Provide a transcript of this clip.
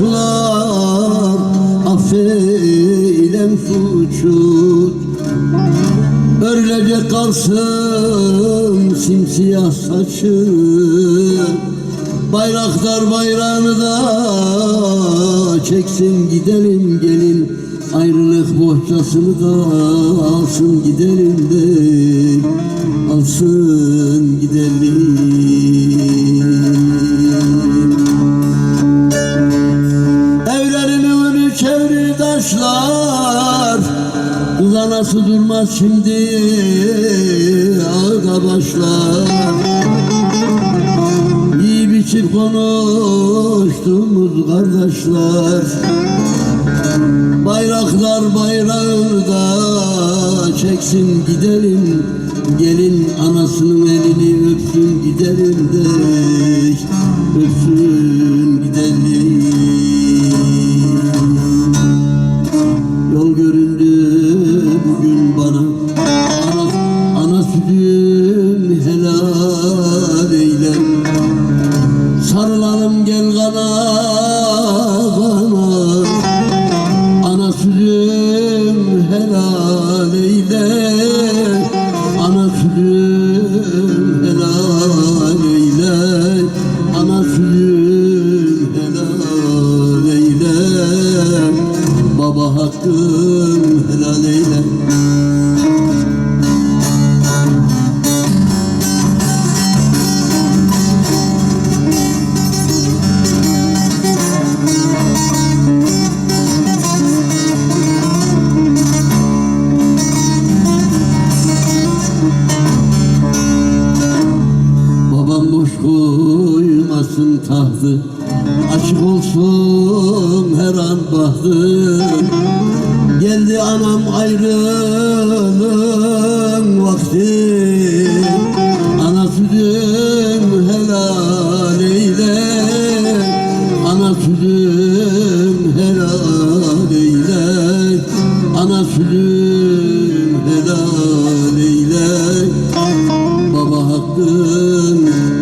komşular affeylem suçu. Öylece kalsın simsiyah saçı. Bayraktar bayrağını da çeksin gidelim gelin Ayrılık bohçasını da alsın gidelim de Alsın gidelim taşlar Kız anası durmaz şimdi Ağda başlar İyi biçim konuştuğumuz kardeşler. Bayraklar bayrağı da çeksin gidelim. Gelin anasının elini öpsün gidelim de Öpsün sütüm helal eyle. Sarılalım gel kana bana. Ana sütüm helal eyle. Ana sütüm helal eyle. Ana sütüm helal eyle. Baba hakkım helal eyle olsun tahtı. Açık olsun her an bahtı. Geldi anam ayrılığın vakti. Ana sütüm helal eyle. Ana sütüm helal eyle. Ana sütüm helal eyle. Baba hakkın